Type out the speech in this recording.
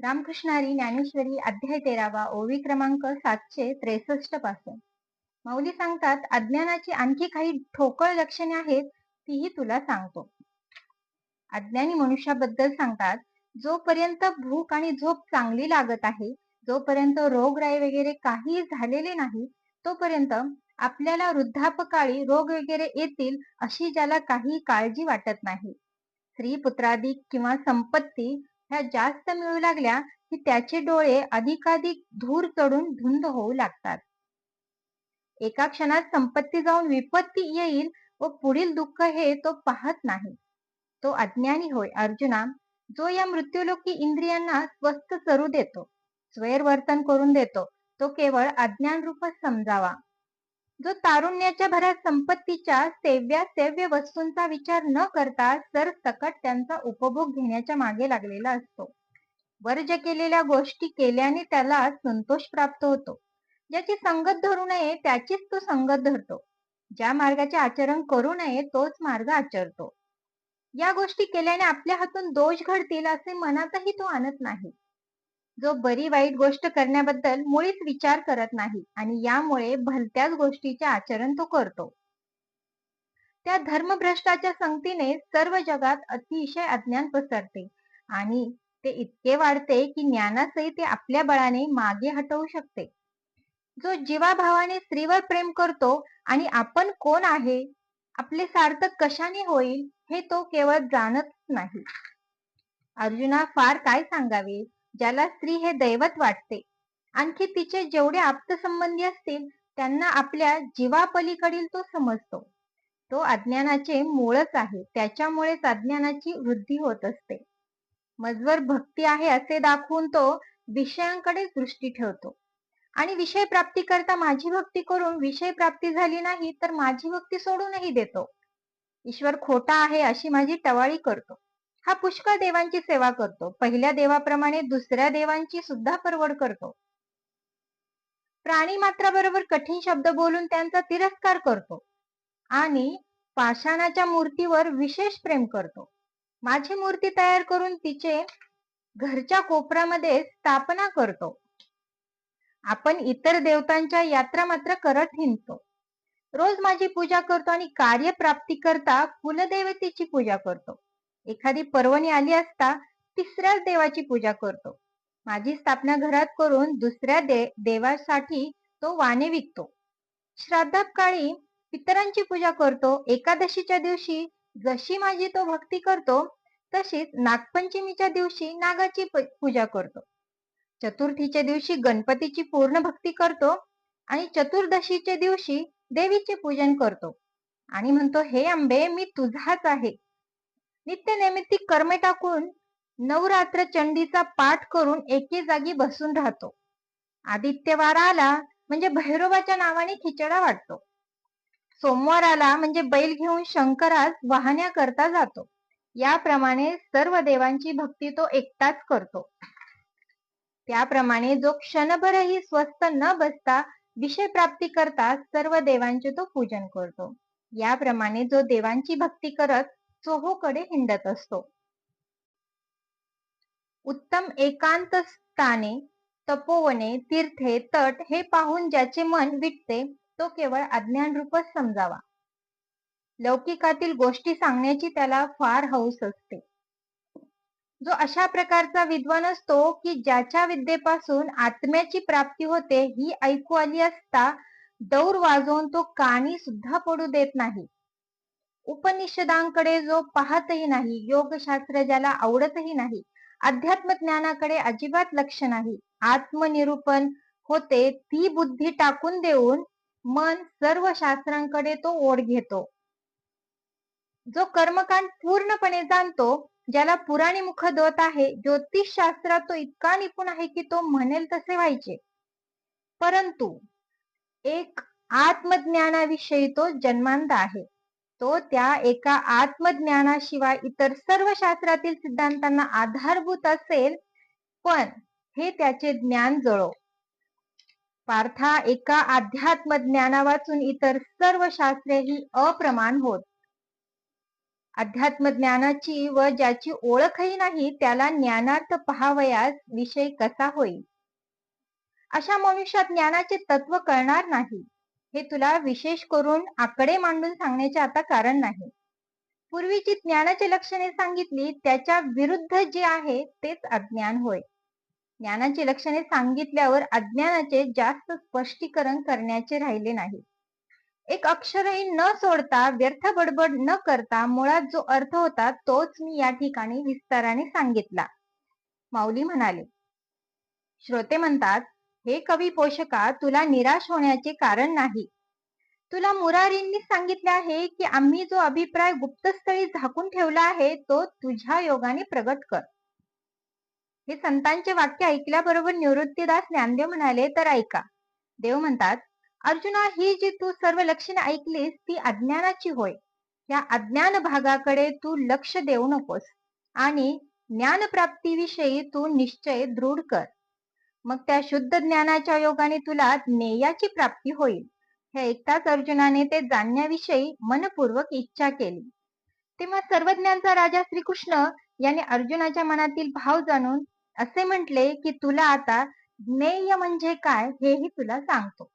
रामकृष्णारी ज्ञानेश्वरी अध्याय तेरावा ओवी क्रमांक सातशे त्रेसष्टपासून. माऊली सांगतात अज्ञानाची आणखी काही ठोकळ लक्षणे आहेत तीही तुला सांगतो. अज्ञानी मनुष्याबद्दल सांगतात जोपर्यंत भूक आणि झोप चांगली लागत आहे जोपर्यंत रोगराई वगैरे काही झालेले नाही तोपर्यंत आपल्याला वृद्धापकाळी रोग वगैरे येतील अशी ज्याला काही काळजी वाटत नाही. स्त्री पुत्रादी किंवा संपत्ती ह्या जास्त मिळू लागल्या की त्याचे डोळे अधिकाधिक धूर चढून धुंद होऊ लागतात. एका क्षणात संपत्ती जाऊन विपत्ती येईल व पुढील दुःख हे तो पाहत नाही. तो अज्ञानी होय अर्जुना जो या मृत्यूलोकी इंद्रियांना स्वस्थ चरू देतो स्वैरवर्तन करून देतो तो केवळ अज्ञान रूपच समजावा. जो तारुण्याच्या भरात संपत्तीच्या सेव्या सेव्य वस्तूंचा विचार न करता सर सकट त्यांचा उपभोग घेण्याच्या मागे लागलेला असतो. वर्ज केलेल्या गोष्टी केल्याने त्याला संतोष प्राप्त होतो. ज्याची संगत धरू नये त्याचीच तो संगत धरतो. ज्या मार्गाचे आचरण करू नये तोच मार्ग आचरतो. या गोष्टी केल्याने आपल्या हातून दोष घडतील असे मनातही तो आणत नाही. जो बरी वाईट गोष्ट करण्याबद्दल मुळीच विचार करत नाही आणि यामुळे भलत्याच गोष्टीचे आचरण तो करतो. त्या धर्मभ्रष्टाच्या संगतीने सर्व जगात अतिशय अज्ञान पसरते आणि ते इतके वाढते की ज्ञानासही ते आपल्या बळाने मागे हटवू शकते. जो जीवाभावाने स्त्रीवर प्रेम करतो आणि आपण कोण आहे? आपले सार्थक कशाने होईल? हे तो केवळ जाणत नाही. अर्जुना फार काय सांगावे? ज्याला स्त्री हे दैवत वाटते. आणखी तिचे जेवढे आप्तसंबंधी असतील त्यांना आपल्या जीवापलीकडील तो समजतो. तो अज्ञानाचे मूळच आहे. त्याच्यामुळेच अज्ञानाची वृद्धी होत असते. मजवर भक्ती आहे असे दाखवून तो विषयांकडे दृष्टी ठेवतो. आणि विषय प्राप्ती करता माझी भक्ती करून विषय प्राप्ती झाली नाही तर माझी भक्ती सोडूनही देतो. ईश्वर खोटा आहे अशी माझी टवाळी करतो. हा पुष्कळ देवांची सेवा करतो. पहिल्या देवाप्रमाणे दुसऱ्या देवांची सुद्धा परवड करतो. प्राणी मात्राबरोबर कठीण शब्द बोलून त्यांचा तिरस्कार करतो. आणि पाषाणाच्या मूर्तीवर विशेष प्रेम करतो. माझी मूर्ती तयार करून तिचे घरच्या कोपऱ्यामध्ये स्थापना करतो. आपण इतर देवतांच्या यात्रा मात्र करत हिंडतो. रोज माझी पूजा करतो आणि कार्यप्राप्ती करता कुलदेवतेची पूजा करतो. एखादी पर्वणी आली असता तिसऱ्याच देवाची पूजा करतो. माझी स्थापना घरात करून दुसऱ्या दे देवासाठी तो वाणे विकतो. काळी पितरांची पूजा करतो. एकादशीच्या दिवशी जशी माझी तो भक्ती करतो तशीच नागपंचमीच्या दिवशी नागाची पूजा करतो. चतुर्थीच्या दिवशी गणपतीची पूर्ण भक्ती करतो आणि चतुर्दशीच्या दिवशी देवीचे पूजन करतो. आणि म्हणतो हे आंबे मी तुझाच आहे. नित्य नैमित्तिक कर्मे टाकून नवरात्र चंडीचा पाठ करून एके जागी बसून राहतो. आदित्यवार आला म्हणजे भैरोबाच्या नावाने खिचडा वाटतो. सोमवार आला म्हणजे बैल घेऊन शंकरास वाहण्या करता जातो. याप्रमाणे सर्व देवांची भक्ती तो एकटाच करतो. त्याप्रमाणे जो क्षणभरही स्वस्थ न बसता विषय प्राप्ती करता सर्व देवांचे तो पूजन करतो. याप्रमाणे जो देवांची भक्ती करत चोहोकडे हिंडत असतो. उत्तम एकांत स्थाने तपोवने तीर्थे तट हे पाहून ज्याचे मन विटते तो केवळ अज्ञान रूपच समजावा. लौकिकातील गोष्टी सांगण्याची त्याला फार हौस असते. जो अशा प्रकारचा विद्वान असतो की ज्याच्या विद्येपासून आत्म्याची प्राप्ती होते ही ऐकू आली असता दौर वाजवून तो कानी सुद्धा पडू देत नाही. उपनिषदांकडे जो पाहतही नाही योगशास्त्र ज्याला आवडतही नाही अध्यात्म ज्ञानाकडे अजिबात लक्ष नाही. आत्मनिरूपण होते ती बुद्धी टाकून देऊन मन सर्व शास्त्रांकडे तो ओढ घेतो. जो कर्मकांड पूर्णपणे जाणतो ज्याला पुराणी मुख दोत आहे ज्योतिष शास्त्रात तो इतका निपुण आहे की तो म्हणेल तसे व्हायचे. परंतु एक आत्मज्ञानाविषयी तो जन्मांत आहे. तो त्या एका आत्मज्ञानाशिवाय इतर सर्व शास्त्रातील सिद्धांतांना आधारभूत असेल पण हे त्याचे ज्ञान जळो. पार्था एका अध्यात्म ज्ञाना वाचून इतर सर्व शास्त्रे ही अप्रमाण होत. अध्यात्म ज्ञानाची व ज्याची ओळखही नाही त्याला ज्ञानार्थ पहावयास विषय कसा होईल? अशा मनुष्यात ज्ञानाचे तत्व कळणार नाही. हे तुला विशेष करून आकडे मांडून सांगण्याचे आता कारण नाही. पूर्वीची ज्ञानाची लक्षणे सांगितली त्याच्या विरुद्ध जे आहे तेच अज्ञान होय. ज्ञानाची लक्षणे सांगितल्यावर अज्ञानाचे जास्त स्पष्टीकरण करण्याचे राहिले नाही. एक अक्षरही न सोडता व्यर्थ बडबड न करता मुळात जो अर्थ होता तोच मी या ठिकाणी विस्ताराने सांगितला. माऊली म्हणाले. श्रोते म्हणतात हे कवी पोषका तुला निराश होण्याचे कारण नाही. तुला मुरारींनी सांगितले आहे की आम्ही जो अभिप्राय गुप्तस्थळी झाकून ठेवला आहे तो तुझ्या योगाने प्रगट कर. हे संतांचे वाक्य ऐकल्याबरोबर निवृत्तीदास ज्ञानदेव म्हणाले तर ऐका. देव म्हणतात अर्जुना ही जी तू सर्व लक्षणे ऐकलीस ती अज्ञानाची होय. या अज्ञान भागाकडे तू लक्ष देऊ नकोस. आणि ज्ञानप्राप्तीविषयी तू निश्चय दृढ कर. मग त्या शुद्ध ज्ञानाच्या योगाने तुला ज्ञेयाची प्राप्ती होईल. हे ऐकताच अर्जुनाने ते जाणण्याविषयी मनपूर्वक इच्छा केली. तेव्हा सर्वज्ञांचा राजा श्रीकृष्ण याने अर्जुनाच्या मनातील भाव जाणून असे म्हटले की तुला आता ज्ञेय म्हणजे काय हेही तुला सांगतो.